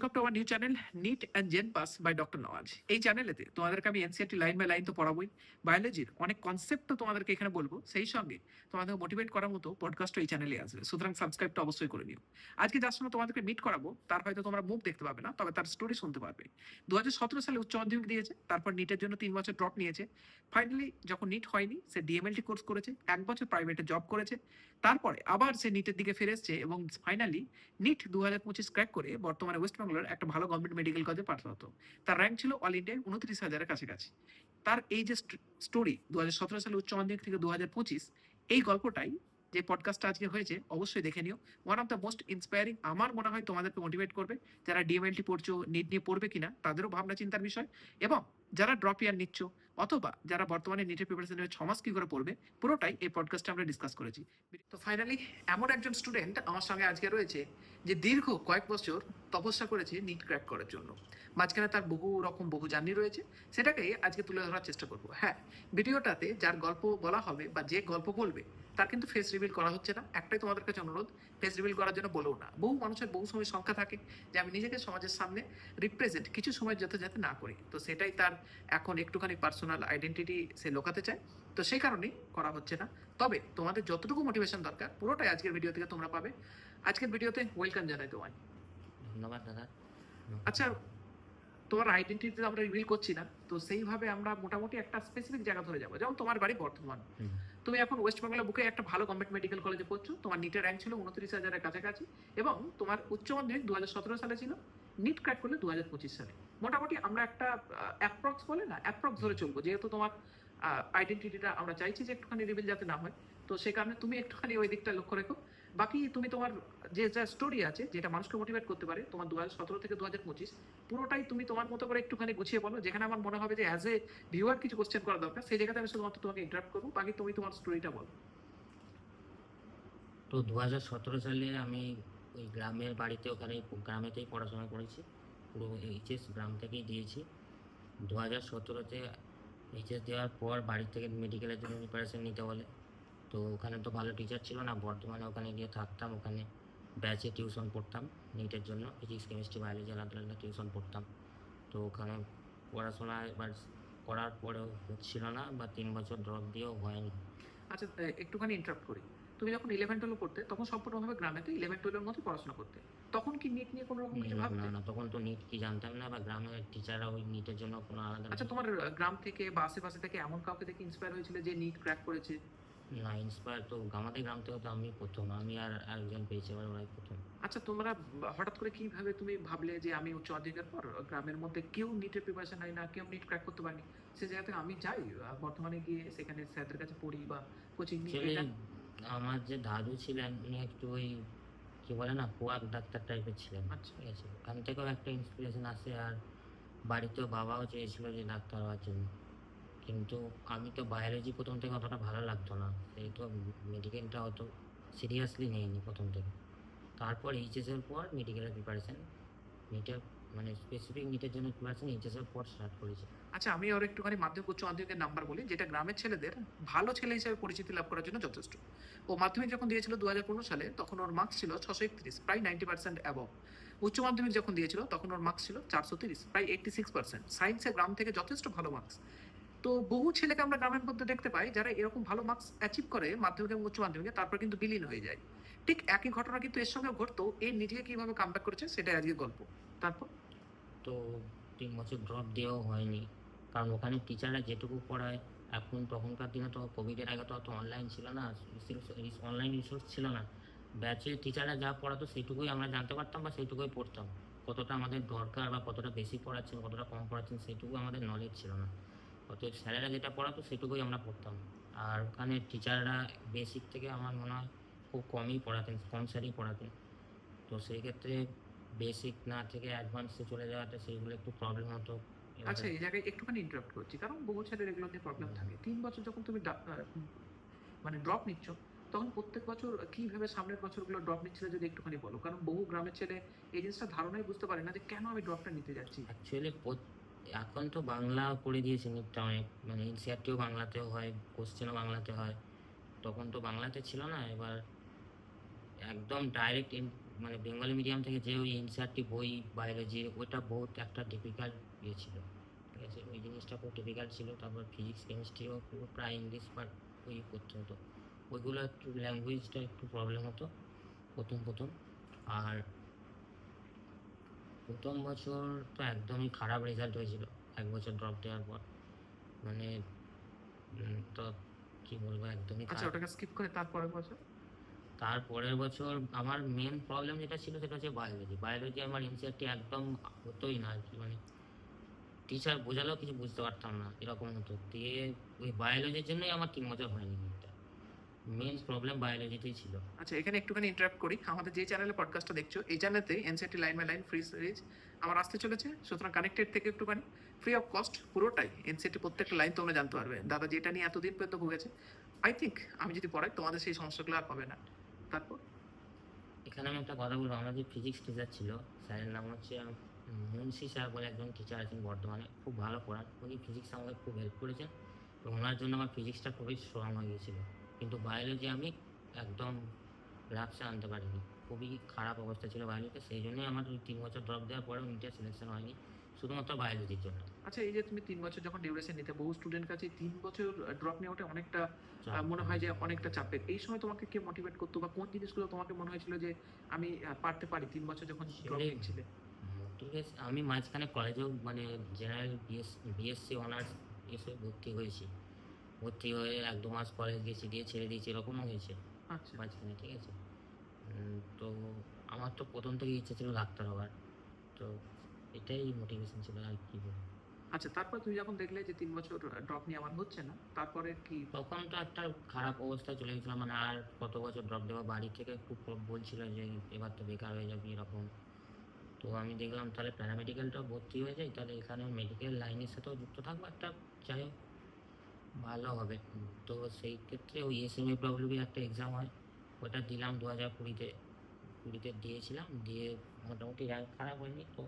Welcome to আমার new channel NEET and gen pass by doctor Nawaz এই চ্যানেলেতে তোমাদেরকে আমি এনসিআরটি লাইন বাই লাইন তো পড়াবোই। বায়োলজির অনেক কনসেপ্ট তো তোমাদেরকে এখানে বলব। সেই সঙ্গে তোমাদের মোটিভেট করার মতো পডকাস্ট এই চ্যানেলে আসবে সুতরাং সাবস্ক্রাইবটা অবশ্যই করে নিও। আজকে যার সঙ্গে তোমাদেরকে মিট করাবো। তার হয়তো তোমরা মুখ দেখতে পাবে না, তবে তার স্টোরি শুনতে পারবে। দু হাজার সতেরো সালে উচ্চ মাধ্যমিক দিয়েছে, তারপর নিটের জন্য তিন বছর ড্রপ নিয়েছে। ফাইনালি যখন নিট হয়নি, সে ডিএমএলটি কোর্স করেছে। এক বছর প্রাইভেটে জব করেছে। তারপরে আবার সে নিটের দিকে ফিরে এসছে এবং ফাইনালি নিট দু হাজার পঁচিশ ক্র্যাক করে বর্তমানে ওয়েস্ট বেঙ্গলের একটা ভালো গভর্নমেন্ট মেডিকেল কলেজে পাঠাতো। তার র্যাঙ্ক ছিল অল ইন্ডিয়ায় উনত্রিশ হাজারের কাছাকাছি। তার এই যে স্টোরি দু হাজার সতেরো সালে উচ্চ মাধ্যমিক থেকে দু হাজার পঁচিশ, এই গল্পটাই যে পডকাস্টটা আজকে হয়েছে, অবশ্যই দেখে নিও। One of the most inspiring আমার মনে হয় তোমাদেরকে মোটিভেট করবে যারা ডিএমএলটি পড়ছো নিট নিয়ে পড়বে কিনা, তাদেরও ভাবনা চিন্তার বিষয়। এবং যারা ড্রপ ইয়ার নিচ্ছ, অথবা যারা বর্তমানে নিটের প্রিপারেশন নেবে ছমাস কি করে পড়বে, পুরোটাই এই পডকাস্টে আমরা ডিসকাস করেছি। তো ফাইনালি এমন একজন স্টুডেন্ট আমার সঙ্গে আজকে রয়েছে, যে দীর্ঘ কয়েক বছর তপস্যা করেছে নিট ক্র্যাক করার জন্য। মাঝখানে তার বহু রকম, বহু জার্নি রয়েছে সেটাকে আজকে তুলে ধরার চেষ্টা করব। হ্যাঁ ভিডিওটাতে যার গল্প বলা হবে বা যে গল্প বলবে তার কিন্তু ফেস রিভিল করা হচ্ছে না। একটাই তোমাদের কাছে অনুরোধ ফেস রিভিল করার জন্য বলেও না। বহু মানুষের বহু সময় সংখ্যা থাকে যে আমি নিজেকে সমাজের সামনে রিপ্রেজেন্ট কিছু সময় যাতে যাতে না করি। তো সেটাই তার এখন একটুখানি পার্সোনাল আইডেন্টিটি সে লোকাতে চায়। তো সেই কারণেই করা হচ্ছে না। তবে তোমাদের যতটুকু মোটিভেশন দরকার পুরোটাই আজকের ভিডিও থেকে তোমরা পাবে। আজকের ভিডিওতে ওয়েলকাম জানাই তোমায়। ধন্যবাদ দাদা। আচ্ছা তোমার আইডেন্টিটি আমরা রিভিল করছি না। তো সেইভাবে আমরা মোটামুটি একটা স্পেসিফিক জায়গা ধরে যাব। যেমন তোমার বাড়ি বর্ধমান। হুম। তুমি এখন ওয়েস্ট বেঙ্গলের বুকে একটা ভালো গভর্নমেন্ট মেডিকেল কলেজে পড়ছো। তোমার নিটের র্যাঙ্ক ছিল উনত্রিশ হাজারের কাছাকাছি এবং তোমার উচ্চ মাধ্যমিক দু হাজার সতেরো সালে ছিল নিট ক্র্যাক করলে দু হাজার পঁচিশ সালে। মোটামুটি আমরা একটা অ্যাপ্রক্স বলে না অ্যাপ্রক্স ধরে চলবো। যেহেতু তোমার আইডেন্টিটিটা আমরা চাইছি যে একটুখানি রিভিল যাতে না হয়, তো সে কারণে তুমি একটুখানি ওই দিকটা লক্ষ্য রেখো। বাকি তুমি তোমার যে যা স্টোরি আছে, যেটা মানুষকে মোটিভেট করতে পারে, তোমার দু হাজার সতেরো থেকে দু হাজার পঁচিশ, পুরোটাই তুমি তোমার মতো করে একটুখানি গুছিয়ে বলো, যেখানে আমার মনে হবে যে অ্যাজ এ ভিউয়ার কিছু কোশ্চেন করা দরকার, সেই জায়গাতে আমি শুধুমাত্র তোমাকে ইন্টারাপ্ট করব, বাকি তুমি তোমার স্টোরিটা বলো। তো দু হাজার সতেরো সালে আমি ওই গ্রামের বাড়িতে ওখানে, গ্রামেতেই পড়াশোনা করেছি, পুরো এইচএস গ্রাম থেকেই দিয়েছি। দু হাজার সতেরোতে এইচএস দেওয়ার পর বাড়ি থেকে মেডিকেলের জন্য প্রিপারেশন নিতে বলে। তো ওখানে তো ভালো টিচার ছিল না বর্তমানে ওখানে গিয়ে থাকতাম ওখানে ব্যাচে টিউশন পড়তাম নিটের জন্য ফিজিক্স কেমিস্ট্রি বায়োলজি আলাদা আলাদা টিউশন পড়তাম। তো ওখানে পড়াশোনা এবার করার পরেও হচ্ছিল না বা তিন বছর ড্রপ দিয়েও হয়নি। আচ্ছা একটুখানি ইন্টারাপ্ট করি। তুমি যখন ইলেভেন টুয়েলভ পড়তে তখন সম্পূর্ণভাবে গ্রামেতে ইলেভেন টুয়েলভের মতো পড়াশোনা করতে। তখন কি নিট নিয়ে কোনো রকম কিছু ভাবতে না, না তখন তো নিট কি জানতাম না বা গ্রামের টিচাররা ওই নিটের জন্য কোনো আলাদা আচ্ছা তোমার গ্রাম থেকে বা আশেপাশে থেকে এমন কাউকে দেখে ইন্সপায়ার হয়েছিল যে নিট ক্র্যাক করেছে? না ইন্সপায়ার তো আমাদের গ্রাম থেকে তো আমি প্রথম আমি আর একজন পেয়েছি এবার ওরাই প্রথম। আচ্ছা তোমরা হঠাৎ করে কীভাবে তুমি ভাবলে যে আমি উচ্চ মাধ্যমিকের পর গ্রামের মধ্যে কেউ নিটের প্রিপারেশন নেয় না কেউ নিট ক্র্যাক করতে পারেনি? সে জায়গাতে আমি যাই বর্তমানে গিয়ে সেখানে স্যারদের কাছে পড়ি বা কোচিং নিই আমার যে দাদু ছিলেন উনি একটু ওই কি বলে না কোয়াক ডাক্তার টাইপের ছিলেন। আচ্ছা। ঠিক আছে? ওখান থেকেও একটা ইন্সপিরেশন আসে আর বাড়িতেও বাবাও চেয়েছিল যে ডাক্তার হওয়ার জন্য। কিন্তু আমি তো বায়োলজি প্রথম থেকে অতটা ভালো লাগতো না। সেই তো মেডিকেলটা অত সিরিয়াসলি নেয়নি প্রথম থেকে। তারপর এইচএসের পর মেডিকেলের প্রিপারেশন নিটের মানে স্পেসিফিক নিটের জন্য প্রিপারেশন এইচএসের পর স্টার্ট করেছি। আচ্ছা আমি ওর একটুখানি মাধ্যমিক, উচ্চ মাধ্যমিকের নাম্বার বলি, যেটা গ্রামের ছেলেদের ভালো ছেলে হিসেবে পরিচিতি লাভ করার জন্য যথেষ্ট। ও মাধ্যমিক যখন দিয়েছিল দু হাজার পনেরো সালে, তখন ওর মার্কস ছিল ছশো একত্রিশ, প্রায় নাইনটি পার্সেন্ট অ্যাবভ উচ্চ মাধ্যমিক যখন দিয়েছিল, তখন ওর মার্কস ছিল চারশো তিরিশ, প্রায় এইটটি সিক্স পার্সেন্ট সায়েন্সে গ্রাম থেকে যথেষ্ট ভালো মার্কস তো বহু ছেলেকে আমরা গ্রামের মধ্যে দেখতে পাই যারা এরকম ভালো মার্কস অ্যাচিভ করে মাধ্যমিক এবং উচ্চ মাধ্যমিকে, তারপর কিন্তু বিলীন হয়ে যায়। ঠিক একই ঘটনা কিন্তু এর সঙ্গে ঘটতো। এর নিজেকে কীভাবে কামব্যাক করেছে সেটাই আজকে গল্প। তারপর? তো তিন বছর ড্রপ দেওয়াও হয়নি। কারণ ওখানে টিচাররা যেটুকু পড়ায়, এখন তখনকার দিনে তো কোভিডের আগে তো অত অনলাইন ছিল না। অনলাইন রিসোর্স ছিল না। ব্যাচে টিচাররা যা পড়াতো সেইটুকুই আমরা জানতে পারতাম বা সেইটুকুই পড়তাম। কতটা আমাদের দরকার বা কতটা বেশি পড়াচ্ছেন, কতটা কম পড়াচ্ছেন সেইটুকু আমাদের নলেজ ছিল না। অতএব স্যারেরা যেটা পড়াতো সেটুকুই আমরা পড়তাম। আর ওখানে টিচাররা বেসিক থেকে আমার মনে হয় খুব কমই পড়াতেন কম স্যারই পড়াতেন। তো সেই ক্ষেত্রে বেসিক না থেকে অ্যাডভান্সে চলে যাওয়াতে সেইগুলো একটু প্রবলেম হতো। আচ্ছা এই জায়গায় একটুখানি ইন্টারাপ্ট করছি। কারণ বহু ছেলের এগুলো নিয়ে প্রবলেম থাকে। তিন বছর যখন তুমি মানে ড্রপ নিচ্ছ তখন প্রত্যেক বছর কীভাবে সামনের বছরগুলো ড্রপ নিচ্ছিলে যদি একটুখানি বলো? কারণ বহু গ্রামের ছেলে এই জিনিসটা ধারণাই বুঝতে পারে না যে কেন আমি ড্রপটা নিতে যাচ্ছি। অ্যাকচুয়ালি এখন তো বাংলা করে দিয়েছে নিটটা অনেক মানে এনসিআরটিও বাংলাতেও হয় কোশ্চেনও বাংলাতে হয়। তখন তো বাংলাতে ছিল না, এবার একদম ডাইরেক্ট মানে বেঙ্গলি মিডিয়াম থেকে যে ওই এনসিআরটি বই বায়োলজি ওটা বহুত একটা ডিফিকাল্ট ইয়ে ছিল। ঠিক আছে, ওই জিনিসটা খুব ডিফিকাল্ট ছিল, তারপর ফিজিক্স কেমিস্ট্রিও পুরো প্রায় ইংলিশ বা ওই করতে হতো। ওইগুলো একটু ল্যাঙ্গুয়েজটা একটু প্রবলেম হতো, প্রথম প্রথম। আর প্রথম বছর তো একদমই খারাপ রেজাল্ট হয়েছিল। এক বছর ড্রপ দেওয়ার পর। মানে তো কি বলব একদমই আচ্ছা ওটাকে স্কিপ করে তারপরের বছর? তারপরের বছর আমার মেন প্রবলেম যেটা ছিল সেটা হচ্ছে বায়োলজি বায়োলজি আমার এনসিআরটি একদম হতোই না আর কি। মানে টিচার বোঝালেও কিছু বুঝতে পারতাম না এরকম হতো। দিয়ে ওই বায়োলজির জন্যই আমার তিন বছর হয়নি। মেন প্রবলেম বায়োলজিতেই ছিল। আচ্ছা এখানে একটুখানি ইন্টারাপ্ট করি। আমাদের যে চ্যানেলে পডকাস্টটা দেখছ এই চ্যানেলতে NCERT line by line free series আমার আসতে চলেছে। সুতরাং কানেক্টেড থেকে একটুখানি ফ্রি অফ কস্ট পুরোটাই এনসিআরটি প্রত্যেকটা লাইন তোমরা জানতে পারবে। দাদা যেটা নিয়ে এতদিন পর্যন্ত ভুগেছে আই থিঙ্ক আমি যদি পড়াই তোমাদের সেই সমস্যাগুলো আর পাবে না। তারপর? এখানে আমি একটা কথা বলব আমাদের ফিজিক্স টিচার ছিল। স্যারের নাম হচ্ছে মুন্সি স্যার বলে একজন টিচার আছেন বর্ধমানে খুব ভালো পড়ান। উনি ফিজিক্স আমাকে খুব হেল্প করেছেন। এবং ওনার জন্য আমার ফিজিক্সটা খুবই স্ট্রং হয়ে গিয়েছিল কিন্তু বায়োলজি আমি একদম রাপসে আনতে পারিনি। খুবই খারাপ অবস্থা ছিল বায়োলজিতে সেই জন্যই আমার ওই তিন বছর ড্রপ দেওয়ার পরেও ইন্টার সিলেকশন হয়নি শুধুমাত্র বায়োলজির জন্য। আচ্ছা এই যে তুমি তিন বছর যখন ডিউরেশন নিতে বহু স্টুডেন্ট কাছে তিন বছর ড্রপ নেওয়াটা অনেকটা মনে হয় যে অনেকটা চাপের। এই সময় তোমাকে কে মোটিভেট করতো বা কোন জিনিসগুলো তোমাকে মনে হয়েছিল যে আমি পারতে পারি তিন বছর যখন ড্রপ। নিচ্ছিলে? আমি মাঝখানে কলেজেও মানে জেনারেল বিএস বিএসসি অনার্স এসে ভর্তি হয়েছি। ভর্তি হয়ে এক দু মাস কলেজ গেছি দিয়ে ছেড়ে দিয়েছি এরকমও হয়েছে। আচ্ছা। মাঝখানে ঠিক আছে? তো আমার তো প্রথম থেকে ইচ্ছে ছিল ডাক্তার হওয়ার। তো এটাই মোটিভেশন ছিল আর কি বলব। আচ্ছা তারপর তুমি যখন দেখলে যে তিন বছর ড্রপ নিয়ে আমার হচ্ছে না তারপরে কি? তখন তো একটা খারাপ অবস্থায় চলে গেছিলাম মানে আর কত বছর ড্রপ দেওয়া বাড়ি থেকে খুব বলছিল যে এবার তো বেকার হয়ে যাবি এরকম। তো আমি দেখলাম তাহলে প্যারামেডিক্যালটাও ভর্তি হয়ে যায় তাহলে এখানে মেডিকেল লাইনের সাথেও যুক্ত থাকব একটা যাই হোক। ভালো হবে। তো সেই ক্ষেত্রে ওই এস এম এ একটা এক্সাম হয়। ওটা দিলাম দু হাজার কুড়িতে। কুড়িতে দিয়েছিলাম। দিয়ে মোটামুটি র্যাঙ্ক খারাপ হয়নি তো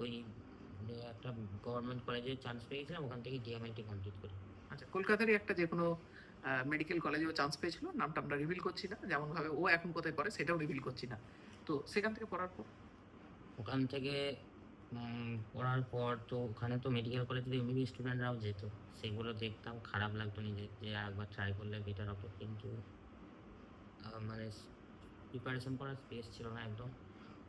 ওই একটা গভর্নমেন্ট কলেজে চান্স পেয়েছিলাম। ওখান থেকে ডিএমএলটি কমপ্লিট করি। আচ্ছা কলকাতারই একটা যে কোনো মেডিকেল কলেজেও চান্স পেয়েছিল। নামটা আমরা রিভিল করছি না। যেমনভাবে ও এখন কোথায় পড়ে সেটাও রিভিল করছি না। তো সেখান থেকে পড়ার পর? ওখান থেকে পড়ার পর তো ওখানে তো মেডিকেল কলেজে এমবিবি স্টুডেন্টরাও যেত। সেগুলো দেখতাম, খারাপ লাগতো নিজে যে একবার ট্রাই করলে বেটার হতো। কিন্তু মানে প্রিপারেশন করার স্পেস ছিল না একদম।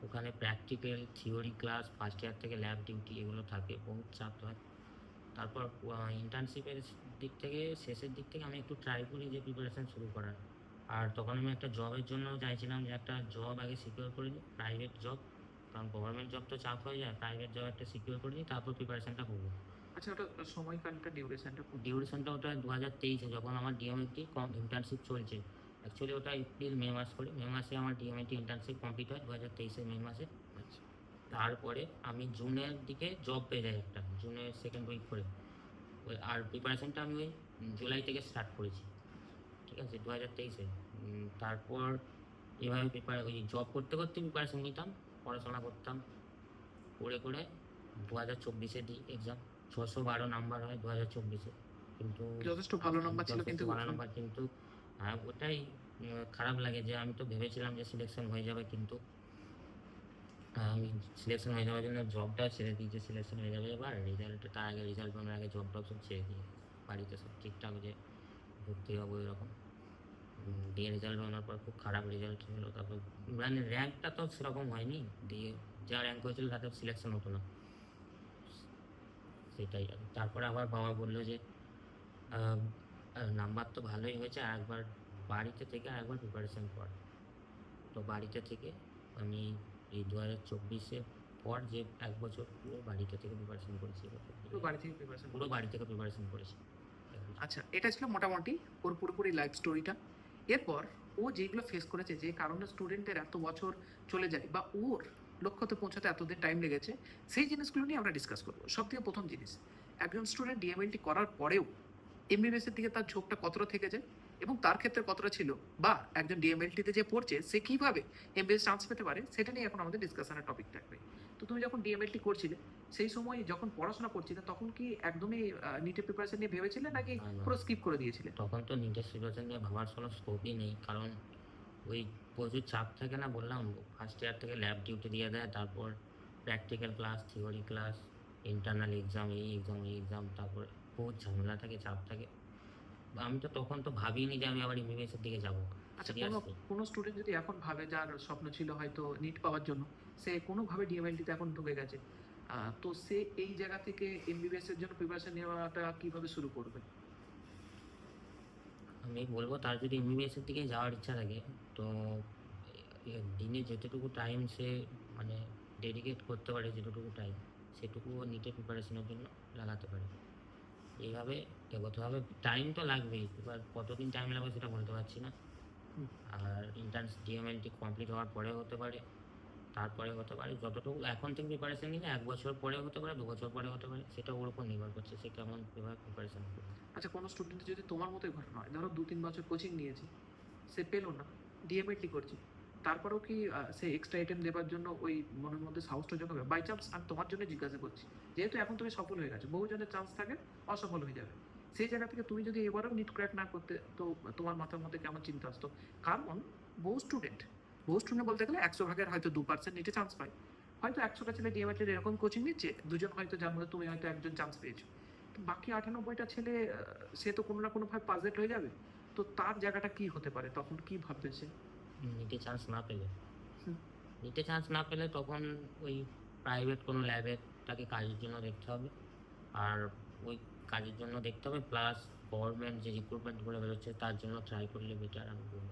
ওখানে practical theory class first year থেকে ল্যাব ডিউটি এগুলো থাকে, বহুত চাপ হয়। তারপর ইন্টার্নশিপের দিক থেকে, শেষের দিক থেকে আমি একটু ট্রাই করি যে প্রিপারেশন শুরু করার। আর তখন আমি একটা জবের জন্য চাইছিলাম যে একটা জব আগে সিকিউর করে নিই প্রাইভেট জব কারণ গভর্নমেন্ট জব তো চাপ হয়ে যায় প্রাইভেট জব একটা সিকিউর করে নিই তারপর প্রিপারেশনটা করব। আচ্ছা ওটা সময়কালটা ডিউরেশনটা ডিউরেশনটা ওটা দু হাজার তেইশে যখন আমার ডিএমএটি কম ইন্টার্নশিপ চলছে। অ্যাকচুয়ালি ওটা এপ্রিল মে মাস করে। মে মাসে আমার ডিএমএটি ইন্টার্নশিপ কমপ্লিট হয় দু হাজার তেইশের মে মাসে। আচ্ছা। তারপরে আমি জুনের দিকে জব পেয়ে যাই একটা জুনের সেকেন্ড উইক করে। ওই আর প্রিপারেশনটা আমি ওই জুলাই থেকে স্টার্ট করেছি। ঠিক আছে দু হাজার তেইশে তারপর এভাবে প্রিপার ওই জব করতে করতে প্রিপারেশন নিতাম। পড়াশোনা করতাম। করে করে দু হাজার চব্বিশে দিই এক্সাম ছশো বারো নাম্বার হয় দু হাজার চব্বিশে। কিন্তু যথেষ্ট ভালো নাম্বার ছিল কিন্তু ভালো নাম্বার কিন্তু হ্যাঁ ওটাই খারাপ লাগে যে আমি তো ভেবেছিলাম যে সিলেকশন হয়ে যাবে কিন্তু আমি সিলেকশন হয়ে যাওয়ার জন্য জবটা ছেড়ে দিই যে সিলেকশন হয়ে যাবে এবার। রেজাল্ট তার আগে রেজাল্ট পাওয়ার আগে জব টব সব ছেড়ে দিয়ে বাড়িতে সব ঠিকঠাক যে ভর্তি হব এরকম। দিয়ে রেজাল্ট বানানোর পর খুব খারাপ রেজাল্ট হলো তারপর মানে র্যাঙ্কটা তো সেরকম হয়নি দিয়ে যা র্যাঙ্ক হয়েছিল তাতে সিলেকশন হতো না। সেটাই। তারপরে আবার বাবা বলল যে নাম্বার তো ভালোই হয়েছে আর একবার বাড়িতে থেকে আর একবার প্রিপারেশন কর। তো বাড়িতে থেকে আমি এই দু হাজার চব্বিশে পর যে এক বছর পুরো বাড়িতে থেকে প্রিপারেশন করেছি। পুরো বাড়ি থেকে প্রিপারেশন পুরো বাড়ি থেকে প্রিপারেশন করেছি। আচ্ছা এটা ছিল মোটামুটি ওর পুরোপুরি লাইফ স্টোরিটা এরপর ও যেগুলো ফেস করেছে, যে কারণে স্টুডেন্টের এত বছর চলে যায় বা ওর লক্ষ্যতে পৌঁছাতে এতদিন টাইম লেগেছে, সেই জিনিসগুলো নিয়ে আমরা ডিসকাস করব। সব থেকে প্রথম জিনিস, একজন স্টুডেন্ট ডিএমএলটি করার পরেও এমবিবিএস এর দিকে তার ঝোঁকটা কতটা থেকে যায় এবং তার ক্ষেত্রে কতটা ছিল বা একজন ডিএমএলটিতে যে পড়ছে, সে কীভাবে এমবিএস চান্স পেতে পারে, সেটা নিয়ে এখন আমাদের ডিসকাশনের টপিক থাকবে। তো তুমি যখন ডিএমএলটি করছিলে সেই সময় যখন পড়াশোনা করছিলে তখন কি একদমই নিটের প্রিপারেশন নিয়ে ভেবেছিলে নাকি। পুরো স্কিপ করে দিয়েছিলে? তখন তো নিটের প্রিপারেশন নিয়ে ভাবার কোনো স্কোপই নেই কারণ ওই প্রচুর চাপ থাকে না বললাম ফার্স্ট ইয়ার থেকে ল্যাব ডিউটি দিয়ে দেয় তারপর practical class theory class internal exam এই এক্সাম এই এক্সাম তারপর বহুত ঝামেলা থাকে চাপ থাকে। আমি তো তখন তো ভাবিনি যে আমি আবার এমবিবিএসের দিকে যাব। আচ্ছা কোনো কোনো স্টুডেন্ট যদি এখন ভাবে যার স্বপ্ন ছিল হয়তো নিট পাওয়ার জন্য সে কোনোভাবে ডিএমএলটিতে এখন ঢুকে গেছে। তো সে এই জায়গা থেকে এমবিবিএস এর জন্য প্রিপারেশন নেওয়াটা কীভাবে শুরু করবে? আমি বলব তার যদি এমবিবিএস এর দিকে যাওয়ার ইচ্ছা থাকে তো দিনে যেতটুকু টাইম সে মানে ডেডিকেট করতে পারে যেটুকু টাইম সেটুকু নিটে প্রিপারেশনের জন্য লাগাতে পারে। এইভাবে এগোতে হবে। টাইম তো লাগবেই এবার কতদিন টাইম লাগবে সেটা বলতে পারছি না। আর ইন্টার্নস ডিএমএলটি কমপ্লিট হওয়ার পরে হতে পারে, তারপরে হতে পারে, যতটুকু এখন থেকে প্রিপারেশন নিলে এক বছর পরে হতে পারে, দু বছর পরে হতে পারে সেটা ওর উপর নির্ভর করছে সে কেমন প্রিপারেশন করবে। আচ্ছা কোনো স্টুডেন্ট যদি তোমার মতোই ঘটনা হয়, ধরো দু তিন বছর কোচিং নিয়েছে, সে পেল না ডিএমএলটি করছে, তারপরেও কি সে এক্সট্রা আইটেম দেওয়ার জন্য ওই মনের মধ্যে সাহসটা জোগাবে? বাই চান্স আমি তোমার জন্য জিজ্ঞাসা করছি, যেহেতু এখন তুমি সফল হয়ে গেছো, বহুজনের চান্স থাকে, অসফল হয়ে যাবে। সেই জায়গা থেকে তুমি যদি এবারেও নিট ক্র্যাক না করতে তো তোমার মাথার মধ্যে কেমন চিন্তা আসতো? কারণ বহু স্টুডেন্ট বহু স্টুডেন্ট বলতে গেলে একশো ভাগের হয়তো দু পার্সেন্ট নিটে চান্স পায়। হয়তো একশোটা ছেলে ডিএমএটির এরকম কোচিং নিচ্ছে দুজন হয়তো যার মধ্যে তুমি হয়তো একজন চান্স পেয়েছ। তো বাকি আটানব্বইটা ছেলে সে তো কোনো না কোনোভাবে পাজেট হয়ে যাবে। তো তার জায়গাটা কি হতে পারে? তখন কি ভাববে সে? নিটে চান্স না পেলে। হুম। নিটে চান্স না পেলে তখন ওই প্রাইভেট কোনো ল্যাবে তাকে কাজের জন্য দেখতে হবে। আর ওই কাজের জন্য দেখতে হবে প্লাস গভর্নমেন্ট যে রিক্রুটমেন্টগুলো বেরোচ্ছে, তার জন্য ট্রাই করলে বেটার আমি বলব।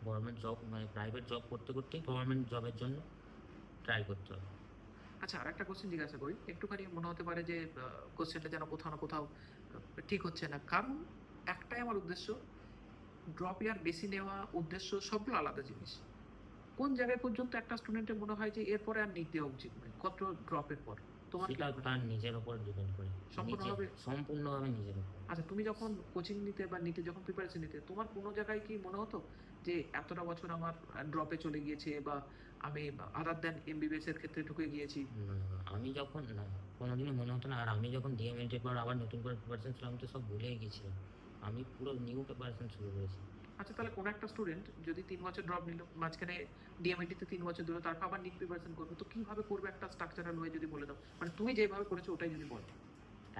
গভর্নমেন্ট জব মানে প্রাইভেট জব করতে করতেই গভর্নমেন্ট জবের জন্য ট্রাই করতে হবে। আচ্ছা আর একটা কোশ্চেন জিজ্ঞাসা করি। একটুখানি মনে হতে পারে যে কোশ্চেনটা যেন কোথাও না কোথাও ঠিক হচ্ছে না। কারণ একটাই আমার উদ্দেশ্য ড্রপ ইয়ার বেশি নেওয়া উদ্দেশ্য সবগুলো আলাদা জিনিস। কোন জায়গায় পর্যন্ত একটা স্টুডেন্টের মনে হয় যে, এরপরে আর নিট দেওয়া উচিত নয়, কত ড্রপের পর? তোমার সেটা তার নিজের উপর ডিপেন্ড করে। সম্পূর্ণভাবে? সম্পূর্ণভাবে নিজের আচ্ছা তুমি যখন কোচিং নিতে বা নিতে যখন প্রিপারেশন নিতে তোমার কোনো জায়গায় কি মনে হতো যে এতটা বছর আমার ড্রপে চলে গিয়েছে বা আমি আদার দেন এমবিবিএস এর ক্ষেত্রে ঢুকে গিয়েছি? আমি যখন না কোনোদিনই মনে হতো না। আর আমি যখন ডিএমএলটির পর আবার নতুন করে প্রিপারেশন ছিলাম তো সব ভুলেই গেছিলাম আমি পুরো নিউ প্রিপারেশন শুরু করেছি। আচ্ছা তাহলে কোনো একটা স্টুডেন্ট যদি তিন বছর ড্রপ নিল, মাঝখানে ডিএমএটিতে তিন বছর দিল, তারপর আবার নিট প্রিপারেশন করবে, তো কীভাবে করবে একটা স্ট্রাকচারাল হয়ে যদি বলে দাও? মানে তুমি যেভাবে করেছ, ওটাই যদি বলো।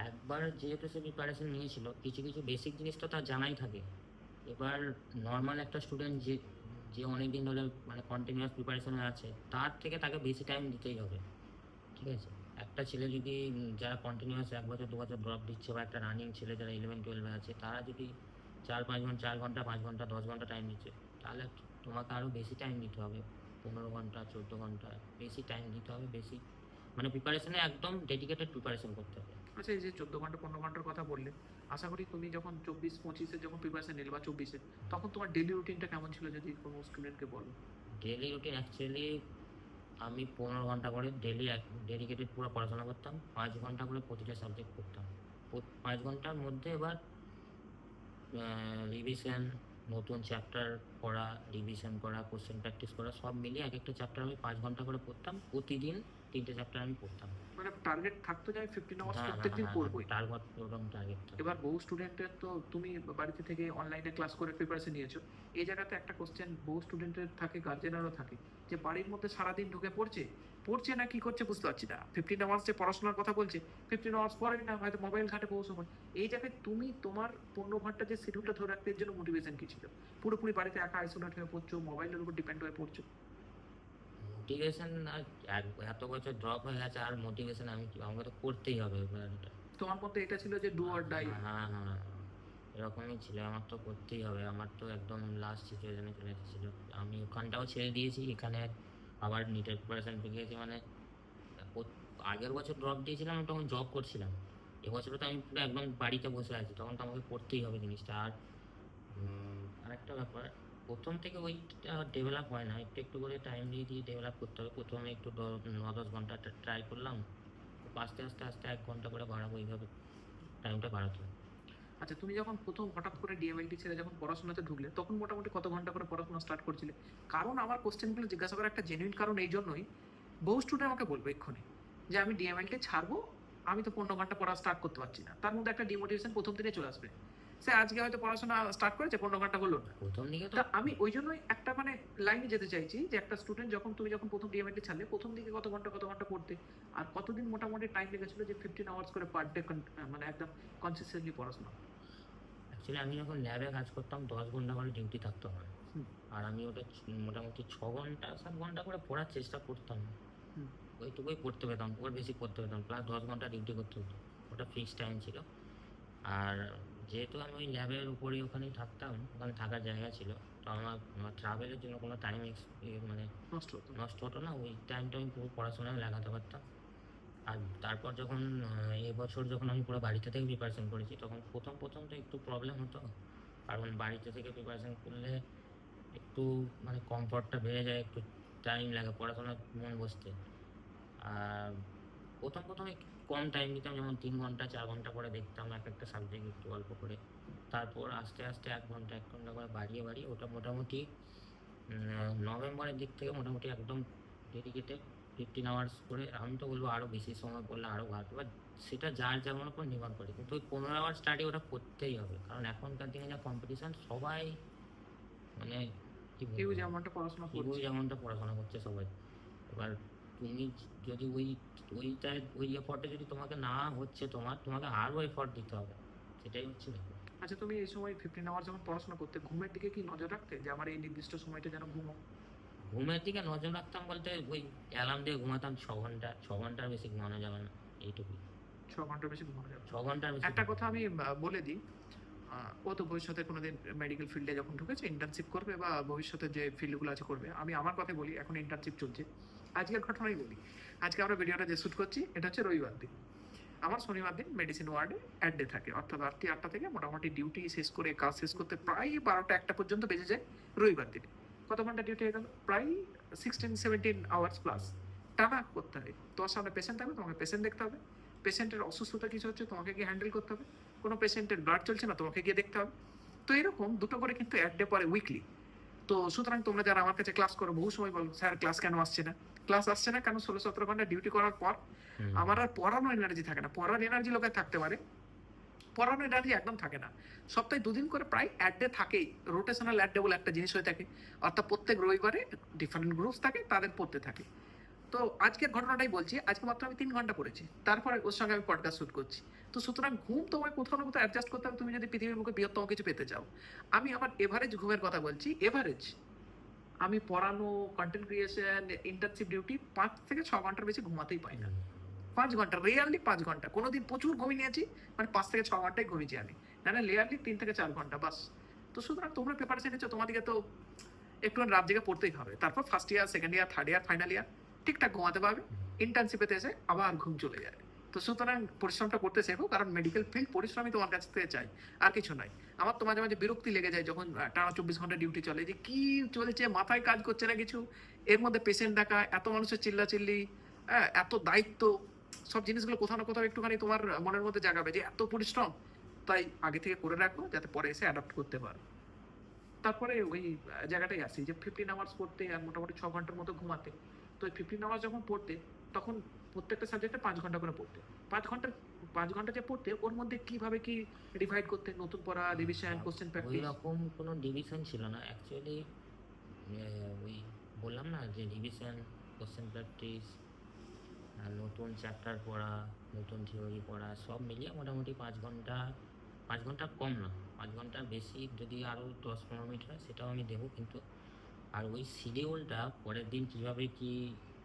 একবার যেহেতু সে প্রিপারেশন নিয়েছিল, কিছু কিছু বেসিক জিনিস তো তার জানাই থাকে। এবার নর্মাল একটা স্টুডেন্ট যে যে অনেক দিন ধরে মানে কন্টিনিউয়াস প্রিপারেশনে আছে, তার থেকে তাকে বেশি টাইম দিতেই হবে। ঠিক আছে? একটা ছেলে যদি যারা কন্টিনিউয়াস এক বছর, দু বছর ড্রপ দিচ্ছে বা একটা রানিং ছেলে যারা ইলেভেন টুয়েলভে আছে, তারা যদি চার পাঁচ ঘণ্টা চার ঘণ্টা পাঁচ ঘণ্টা দশ ঘণ্টা টাইম নিচ্ছে। তাহলে তোমাকে আরও বেশি টাইম দিতে হবে। পনেরো ঘণ্টা চোদ্দ ঘণ্টা বেশি টাইম দিতে হবে বেশি। মানে প্রিপারেশনে একদম ডেডিকেটেড প্রিপারেশন করতে হবে। আচ্ছা এই যে চোদ্দ ঘণ্টা পনেরো ঘণ্টার কথা বললে আশা করি তুমি যখন চব্বিশ পঁচিশে যখন প্রিপারেশন নিলে বা চব্বিশে তখন তোমার ডেলি রুটিনটা কেমন ছিল যদি কোনো স্টুডেন্টকে বলো? ডেলি রুটিন অ্যাকচুয়ালি আমি পনেরো ঘণ্টা করে ডেলি ডেডিকেটেড পুরো পড়াশোনা করতাম। পাঁচ ঘণ্টা করে প্রতিটা সাবজেক্ট পড়তাম পাঁচ ঘণ্টার মধ্যে এবার রিভিশন নতুন চ্যাপ্টার পড়া রিভিশন করা কোশ্চেন প্র্যাকটিস করা সব মিলিয়ে এক একটা চ্যাপ্টার আমি পাঁচ ঘণ্টা করে পড়তাম। প্রতিদিন তিনটে চ্যাপ্টার আমি পড়তাম। মানে টার্গেট থাকতো যে আমি ফিফটিন আওয়ার্স প্রত্যেকদিন পড়বোই। টার্গেট ওরকম টার্গেট এবার বহু স্টুডেন্টের তো তুমি বাড়িতে থেকে অনলাইনে ক্লাস করে প্রিপারেশন নিয়েছো। এই জায়গাতে একটা কোশ্চেন বহু স্টুডেন্টের থাকে গার্জেনারও থাকে যে বাড়ির মধ্যে সারাদিন ঢুকে পড়ছে? পড়ছে না কি করছে বুঝতে পারছি না। ফিফটিন আওয়ার্স যে পড়াশোনার কথা বলছে ফিফটিন আওয়ার্স পরে না হয়তো মোবাইল ঘাটে বহু সময় এই জায়গায় তুমি তোমার পনেরো ঘণ্টা যে শিডিউলটা ধরে রাখতে এর জন্য মোটিভেশন কি ছিল? পুরোপুরি বাড়িতে একা আইসোলেট হয়ে পড়ছো মোবাইলের উপর ডিপেন্ড হয়ে পড়ছো? মোটিভেশন এত বছর ড্রপ হয়ে গেছে আর মোটিভেশন আমি আমাকে তো করতেই হবে তোমার মধ্যে এটা ছিল যে ডু অর ডাই হ্যাঁ হ্যাঁ এরকমই ছিল আমার তো করতেই হবে। আমার তো একদম লাস্ট সিচুয়েশনে চলে এসেছিল। আমি ওখানটাও ছেড়ে দিয়েছি এখানে আবার নিটের প্রিপারেশন ঢুকিয়েছি মানে আগের বছর ড্রপ দিয়েছিলাম তখন জব করছিলাম। এবছরে তো আমি পুরো একদম বাড়িতে বসে আছি, তখন তো আমাকে করতেই হবে জিনিসটা। আর আরেকটা ব্যাপার, প্রথম থেকে ওইটা ডেভেলপ হয় না, একটু একটু করে টাইম দিয়ে দিয়ে ডেভেলপ করতে হবে। প্রথমে একটু ন, দশ ঘণ্টা ট্রাই করলাম আস্তে আস্তে আস্তে এক ঘণ্টা করে বাড়াবো এইভাবে টাইমটা বাড়াতে হবে। আচ্ছা তুমি যখন প্রথম হঠাৎ করে ডিএমএলটি ছেড়ে যখন পড়াশোনাতে ঢুকলে তখন মোটামুটি কত ঘণ্টা করে পড়াশোনা স্টার্ট করছিলে? কারণ আমার কোশ্চেনগুলো জিজ্ঞাসা করার একটা জেনুইন কারণ এই জন্যই বহু স্টুডেন্ট আমাকে বলবে এক্ষুনি যে আমি ডিএমএলটি ছাড়বো আমি তো পনেরো ঘণ্টা পড়া স্টার্ট করতে পারছি না। তার মধ্যে একটা ডিমোটিভেশন প্রথম দিনে চলে আসবে। সে আজকে হয়তো পড়াশোনা স্টার্ট করেছে পনেরো ঘণ্টা হলো না। প্রথম দিকে তো আমি ওই জন্যই একটা মানে লাইনে যেতে চাইছি যে একটা স্টুডেন্ট যখন তুমি যখন প্রথম ডিএমএটি ছাড়লে প্রথম দিকে কত ঘণ্টা কত ঘণ্টা পড়তে? আর কতদিন মোটামুটি টাইম লেগেছিল যে ফিফটিন আওয়ার্স করে পার ডে মানে একদম কনসিস্টেন্টলি পড়াশোনা? অ্যাকচুয়ালি আমি যখন ল্যাবে কাজ করতাম দশ ঘণ্টা করে ডিউটি থাকতো আমার। আর আমি ওটা মোটামুটি ছ ঘণ্টা সাত ঘণ্টা করে পড়ার চেষ্টা করতাম। ওইটুকুই পড়তে পেতাম ওর বেশি পড়তে পেতাম প্লাস দশ ঘণ্টা ডিউটি করতে হতো। ওটা ফিক্সড টাইম ছিল। আর যেহেতু আমি ওই ল্যাবের উপরেই ওখানেই থাকতাম ওখানে থাকার জায়গা ছিল তো আমার আমার ট্রাভেলের জন্য কোনো টাইম মানে নষ্ট হতো নষ্ট হতো না ওই টাইমটা আমি পুরো পড়াশোনায় লাগাতে পারতাম। আর তারপর যখন এবছর যখন আমি পুরো বাড়িতে থেকে প্রিপারেশন করেছি, তখন প্রথম প্রথম তো একটু প্রবলেম হতো। কারণ বাড়িতে থেকে প্রিপারেশন করলে একটু মানে কমফর্টটা বেড়ে যায়, একটু টাইম লাগে পড়াশোনায় মন বসতে। আর প্রথম প্রথম কম টাইম দিতাম যেমন তিন ঘণ্টা, চার ঘণ্টা করে দেখতাম এক একটা সাবজেক্ট একটু অল্প করে। তারপর আস্তে আস্তে এক ঘণ্টা এক ঘণ্টা করে বাড়িয়ে বাড়িয়ে ওটা মোটামুটি নভেম্বরের দিক থেকে মোটামুটি একদম ডেডিকেটেড ফিফটিন আওয়ার্স করে আমি তো বলব আরও বেশি সময় পড়লে আরও ভালো বাট সেটা যার যেমন উপর নির্ভর করে কিন্তু ওই পনেরো আওয়ার স্টাডি ওটা করতেই হবে কারণ এখনকার দিনে যা কম্পিটিশান সবাই মানে? কেউ যেমনটা পড়াশোনা কেউ যেমনটা পড়াশোনা করছে সবাই। এবার তুমি যদি ওই ওইটায় ওই এফর্টে যদি তোমাকে না হচ্ছে তোমার তোমাকে আরও এফর্ট দিতে হবে সেটাই হচ্ছে ব্যাপার। আচ্ছা তুমি এই সময় ফিফটিন আওয়ার যখন পড়াশোনা করতে ঘুমের দিকে কি নজর রাখতে? যে আমার এই নির্দিষ্ট সময়টা যেন ঘুমো ঘুমের দিকে নজর রাখতাম বলতে ওই অ্যালার্ম দিয়ে ঘুমাতাম ছ ঘণ্টা ছ ঘণ্টার বেশি ঘুমানো যাবে না এইটুকুই। ছ ঘণ্টার বেশি ঘুমানো যাবে ছ ঘণ্টার বেশি একটা কথা আমি বলে দিই ও তো ভবিষ্যতে কোনোদিন মেডিকেল ফিল্ডে যখন ঢুকেছে ইন্টার্নশিপ করবে বা ভবিষ্যতে যে ফিল্ডগুলো আছে করবে। আমি আমার কথা বলি এখন ইন্টার্নশিপ চলছে। আজকের ঘটনাই বলি। আজকে আমরা ভিডিওটা যে শ্যুট করছি এটা হচ্ছে রবিবার দিন। আমার শনিবার দিন মেডিসিন ওয়ার্ডে অ্যাড ডে থাকে। অর্থাৎ রাত্রি আটটা থেকে মোটামুটি ডিউটি শেষ করে কাজ শেষ করতে প্রায় বারোটা একটা পর্যন্ত বেজে যায় রবিবার দিনে। কত ঘণ্টা ডিউটি হয়ে গেল? প্রায় সিক্সটিন সেভেন্টিন আওয়ার্স প্লাস টানা করতে হবে তোমার সামনে পেশেন্ট থাকবে তোমাকে পেশেন্ট দেখতে হবে। পেশেন্টের অসুস্থতা কিছু হচ্ছে তোমাকে গিয়ে হ্যান্ডেল করতে হবে। কোনো পেশেন্টের ব্লাড চলছে না তোমাকে গিয়ে দেখতে হবে। তো এরকম দুটো করে কিন্তু এক ডে পরে উইকলি তো সুতরাং তোমরা যারা আমার কাছে ক্লাস করো বহু সময় বলো স্যার ক্লাস কেন আসছে না? ক্লাস আসছে না কেন? ষোলো সতেরো ঘণ্টা ডিউটি করার পর আমার আর পড়ানো এনার্জি থাকে না। পড়ার এনার্জি লোকের থাকতে পারে। পড়ানো এনার্জি একদম থাকে না। সপ্তাহে দুদিন করে প্রায় অ্যাড ডে থাকেই রোটেশনাল অ্যাড ডে বলে একটা জিনিস হয়ে থাকে। অর্থাৎ প্রত্যেক রবিবারে ডিফারেন্ট গ্রুপস থাকে, তাদের পড়তে থাকে। তো আজকের ঘটনাটাই বলছি, আজকে মাত্র আমি তিন ঘণ্টা পড়েছি। তারপরে ওর সঙ্গে আমি পডকাস্ট শ্যুট করছি। তো সুতরাং ঘুম তোমায় কোথাও না কোথাও অ্যাডজাস্ট করতে হবে, তুমি যদি পৃথিবীর মুখে বৃহত্তম কিছু পেতে চাও। আমি আমার এভারেজ ঘুমের কথা বলছি এভারেজ আমি পড়ানো কন্টেন্ট ক্রিয়েশন ইন্টার্নশিপ ডিউটি পাঁচ থেকে ছ ঘণ্টার বেশি ঘুমাতেই পাই না। পাঁচ ঘণ্টা রিয়ারলি পাঁচ ঘণ্টা। কোনোদিন প্রচুর ঘুমিয়ে নিয়েছি মানে পাঁচ থেকে ছ ঘন্টায় ঘুমিয়েছি আমি। না না তিন থেকে চার ঘণ্টা বাস। তো সুতরাং তোমরা প্রিপারেশন নিচ্ছ তোমাদেরকে তো একটু রাত জেগে পড়তেই হবে। তারপর first year second year third year final year ঠিকঠাক ঘুমাতে পারবে। ইন্টার্নশিপেতে এসে আবার ঘুম চলে যায়। তো সুতরাং পরিশ্রমটা করতে শেখো কারণ মেডিকেল ফিল্ড পরিশ্রমই তোমার কাছ থেকে চাই আর কিছু নাই আমার তো মাঝে মাঝে বিরক্তি লেগে যায় যখন টানা চব্বিশ ঘণ্টা ডিউটি চলে যে কি চলছে মাথায় কাজ করছে না কিছু? এর মধ্যে পেশেন্ট দেখা এত মানুষের চিল্লাচিল্লি হ্যাঁ, এত দায়িত্ব সব জিনিসগুলো কোথাও না কোথাও একটুখানি তোমার মনের মধ্যে জাগাবে যে এত পরিশ্রম। তাই আগে থেকে করে রাখো যাতে পরে এসে অ্যাডাপ্ট করতে পারো। তারপরে ওই জায়গাটাই আসি যে ফিফটিন আওয়ার্স পড়তে আর মোটামুটি ছ ঘণ্টার মতো ঘুমাতে। তো ওই ফিফটিন আওয়ার্স যখন পড়তে তখন প্রত্যেকটা সাবজেক্টে পাঁচ ঘণ্টা করে পড়তে। পাঁচ ঘণ্টা পাঁচ ঘণ্টা যে পড়তে ওর মধ্যে কীভাবে কি ডিভাইড করতে? নতুন পড়া রিভিশন কোশ্চেন ওই প্র্যাকটিস রকম কোনো ডিভিশন ছিল না। অ্যাকচুয়ালি ওই বললাম না যে রিভিশন কোশ্চেন প্র্যাকটিস নতুন চ্যাপ্টার পড়া নতুন থিওরি পড়া সব মিলিয়ে মোটামুটি পাঁচ ঘণ্টা পাঁচ ঘণ্টা কম না। পাঁচ ঘণ্টা বেশি যদি আরও দশ পনেরো মিনিট হয় সেটাও আমি দেবো কিন্তু আর ওই শিডিউলটা পরের দিন কীভাবে কি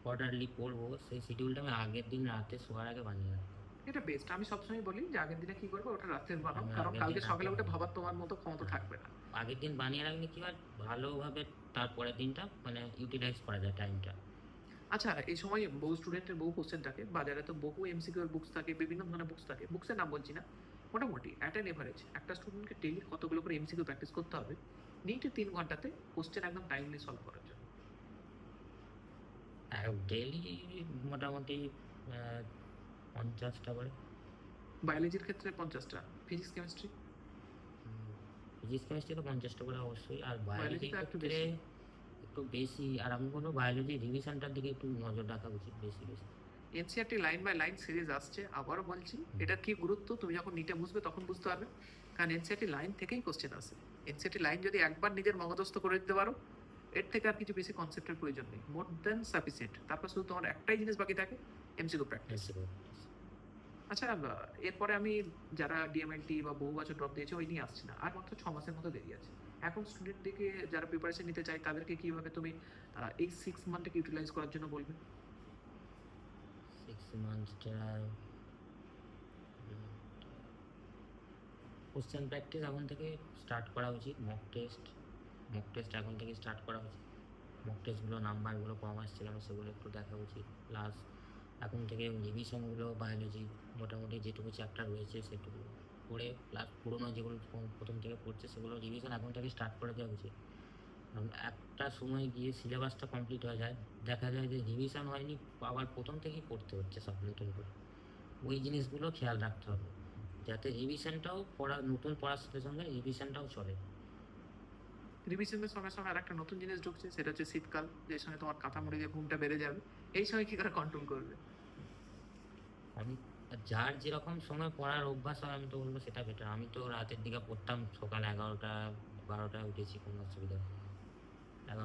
কোয়ার্টারলি পড়ব সেই শিডিউলটা আমি আগের দিন রাতে শোয়ার আগে বানিয়ে রাখি এটা বেস্ট আমি সবসময় বলি যে আগের দিনে কি করবে ওটা রাতের বানাও। কারণ কালকে সকালে উঠে ভাবার তোমার মতো ক্ষমতা থাকবে না। আগের দিন বানিয়ে রাখলে কি হয়? ভালোভাবে তারপরের দিনটা মানে ইউটিলাইজ করা যায় টাইমটা আচ্ছা এই সময় বহু স্টুডেন্টের বহু কোশ্চেন থাকে বাজারে তো বহু এমসিকিউর বুকস থাকে বিভিন্ন ধরনের বুকস থাকে বুকসের নাম বলছি না মোটামুটি অ্যাট অ্যান এভারেজ একটা স্টুডেন্টকে ডেইলি কতগুলো করে এমসিকিউ প্র্যাকটিস করতে হবে নিটে তিন ঘন্টাতে কোশ্চেন একদম টাইমলি সলভ করার জন্য। ডেলি মোটামুটি পঞ্চাশটা করে। বায়োলজির ক্ষেত্রে পঞ্চাশটা ফিজিক্স কেমিস্ট্রি ফিজিক্স কেমিস্ট্রি তো পঞ্চাশটা করে অবশ্যই আর বায়োলজি একটু বেশি। একটু বেশি আর আমি কোনো বায়োলজি রিভিশনটার দিকে একটু নজর রাখা উচিত বেশি বেশি। NCERT line by line series আসছে আবারও বলছি এটার কি গুরুত্ব? তুমি যখন নিটে বুঝবে তখন বুঝতে পারবে। কারণ এনসিআরটি লাইন থেকেই কোশ্চেন আসে। এনসিআরটি লাইন যদি একবার নিজের মগদস্থ করে দিতে পারো এর থেকে আর কিছু বেশি কনসেপ্টের প্রয়োজন নেই। মোর দেন সাফিসিয়েন্ট তারপর শুধু তোমার একটাই জিনিস বাকি থাকে এমসিকিউ প্র্যাকটিস আচ্ছা এরপরে আমি যারা ডিএমএলটি বা বহু বছর ড্রপ দিয়েছে ওই নিয়ে আসছি না। আর মাত্র ছ মাসের মতো দেরি আছে। এখন স্টুডেন্ট দিকে যারা প্রিপারেশন নিতে চায়, তাদেরকে কীভাবে তুমি এই সিক্স মান্থটাকে ইউটিলাইজ করার জন্য বলবে? সিক্স মান্থসটা কোশ্চেন প্র্যাকটিস এখন থেকে স্টার্ট করা উচিত মক টেস্ট মক টেস্ট এখন থেকে স্টার্ট করা উচিত। মক টেস্টগুলো নাম্বারগুলো কম আসছিলাম সেগুলো একটু দেখা উচিত। প্লাস এখন থেকে রিভিশনগুলো বায়োলজি মোটামুটি যেটুকু চ্যাপ্টার রয়েছে, সেটুকু। করে প্লাস পুরোনো যেগুলো প্রথম- প্রথম থেকে পড়ছে সেগুলো রিভিশন এখন থেকে স্টার্ট করে দেওয়া উচিত। কারণ একটা সময় গিয়ে সিলেবাসটা কমপ্লিট হয়ে যায় দেখা যায় যে রিভিশন হয়নি আবার প্রথম থেকেই পড়তে হচ্ছে সব নতুন করে। ওই জিনিসগুলো খেয়াল রাখতে হবে যাতে রিভিশনটাও পড়া নতুন পড়ার সাথে সঙ্গে রিভিশনটাও চলে। রিভিশনের সঙ্গে সঙ্গে আর একটা নতুন জিনিস ঢুকছে সেটা হচ্ছে শীতকাল যে সময় তোমার কাঁথা মুড়ি দিয়ে ঘুমটা বেড়ে যাবে এই সময় কি করে কন্ট্রোল করবে? আমি যার যেরকম সময় পড়ার অভ্যাস হয় আমি তো বলব সেটা বেটার আমি তো রাতের দিকে পড়তাম সকাল এগারোটা বারোটায় উঠেছি কোনো অসুবিধা।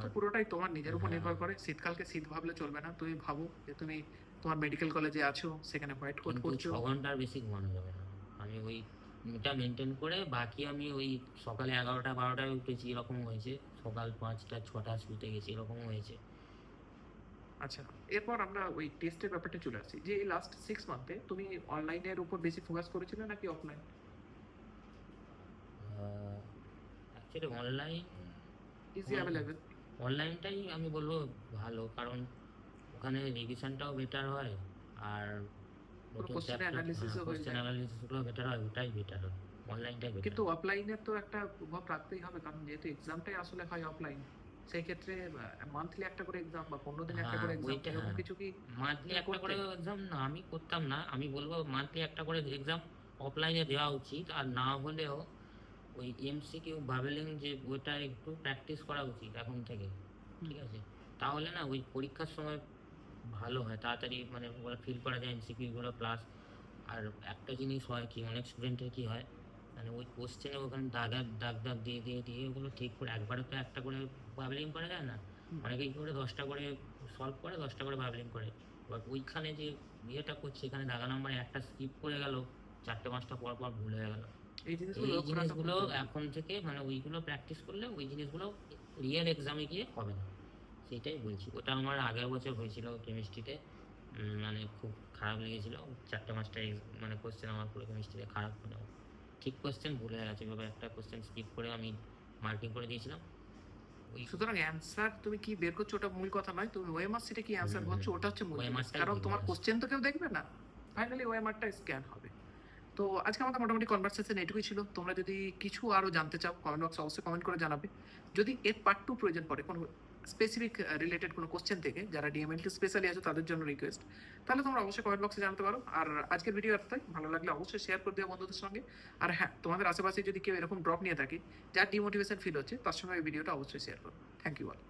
তো পুরোটাই তোমার নিজের উপর হ্যাঁ। নির্ভর করে। শীতকালকে শীত ভাবলে চলবে না। তুমি ভাবো যে তুমি তোমার মেডিকেল কলেজে আছো সেখানে হোয়াইট কোট পরছো। ছ ঘণ্টার বেশি ঘুমানো যাবে না। আমি ওই এটা মেনটেন করে বাকি আমি ওই সকালে এগারোটা বারোটায় উঠেছি এরকম হয়েছে। সকাল পাঁচটা ছটা শুতে গেছি এরকম হয়েছে। আচ্ছা এরপর আমরা ওই টেস্টের ব্যাপারটা চলে আসছি যে এই লাস্ট সিক্স মান্থে তুমি অনলাইনের উপর বেশি ফোকাস করেছিলে নাকি offline actually online easy. Available অনলাইনটাই আমি বলব ভালো কারণ ওখানে রিভিশনটাও বেটার হয় আর কোশ্চেন অ্যানালিসিসগুলো বেটার হয় ওটাই বেটার হয় অনলাইনটাই বেটার কিন্তু অফলাইনের তো একটা প্রভাব রাখতেই হবে কারণ যেহেতু এক্সামটাই আসলে হয় অফলাইন সেই ক্ষেত্রে মান্থলি একটা করে এক্সাম বা পনেরো দিনে একটা হ্যাঁ, করে এক্সাম এরকম হ্যাঁ। কিছু কি মান্থলি তুমি একটা করে? এক্সাম না আমি করতাম না। আমি বলব মান্থলি একটা করে এক্সাম অফলাইনে দেওয়া উচিত। আর না হলেও ওই এমসিকিউ বাবেলিং যে ওইটা একটু প্র্যাকটিস করা উচিত এখন থেকে। ঠিক আছে? তাহলে না ওই পরীক্ষার সময় ভালো হয়। তাড়াতাড়ি মানে ফিল করা যায় এমসিকিউগুলো প্লাস আর একটা জিনিস হয় কি অনেক স্টুডেন্টের কি হয় মানে ওই কোশ্চেনে ওখানে দাগার দাগ দাগ দিয়ে দিয়ে দিয়ে ওগুলো ঠিক করে একবারে তো একটা করে বাবলিং করা যায় না। অনেকেই কি করে দশটা করে সলভ করে দশটা করে বাবলিং করে? এবার ওইখানে যে ইয়েটা করছে এখানে দাগা নাম্বার একটা স্কিপ করে গেল চারটে পাঁচটা পর পর ভুল হয়ে গেল। এই জিনিসগুলো। এখন থেকে মানে ওইগুলো প্র্যাকটিস করলে ওই জিনিসগুলো রিয়েল এক্সামে গিয়ে হবে না। সেটাই বলছি। ওটা আমার আগের বছর হয়েছিল কেমিস্ট্রিতে মানে খুব খারাপ লেগেছিল। চারটে পাঁচটা মানে কোশ্চেন আমার পুরো কেমিস্ট্রিতে খারাপ মানে ঠিক কোশ্চেন ভুলে গেছে। এভাবে একটা কোশ্চেন স্কিপ করে আমি মার্কিং করে দিয়েছিলাম। ওই সুতরাং অ্যান্সার তুমি কি বের করছ? ওটা মূল কথা নয়। তুমি ওএমআর সেটা কি অ্যান্সার করছ? ওটা হচ্ছে মূল কারণ তোমার। কোশ্চেন তো কেউ দেখবে না। ফাইনালি ওএমআরটা স্ক্যান হবে। তো আজকে আমাদের মোটামুটি কনভারসেশন এটুকুই ছিল। তোমরা যদি কিছু আরও জানতে চাও কমেন্ট বক্সে অবশ্যই কমেন্ট করে জানাবে। যদি এর পার্ট টু প্রয়োজন পড়ে কোনো স্পেসিফিক রিলেটেড কোনো কোশ্চেন থেকে যারা ডিএমএলটি স্পেশালি আছে তাদের জন্য রিকোয়েস্ট তাহলে তোমরা অবশ্যই কমেন্ট বক্সে জানতে পারো। আর আজকের ভিডিও এতটাই ভালো লাগলে অবশ্যই শেয়ার করে দেওয়া বন্ধুদের সঙ্গে। আর হ্যাঁ তোমাদের আশেপাশে যদি কেউ এরকম ড্রপ নিয়ে থাকে, যার ডিমোটিভেশন ফিল হচ্ছে, তার সঙ্গে ওই ভিডিওটা অবশ্যই শেয়ার করো। Thank you all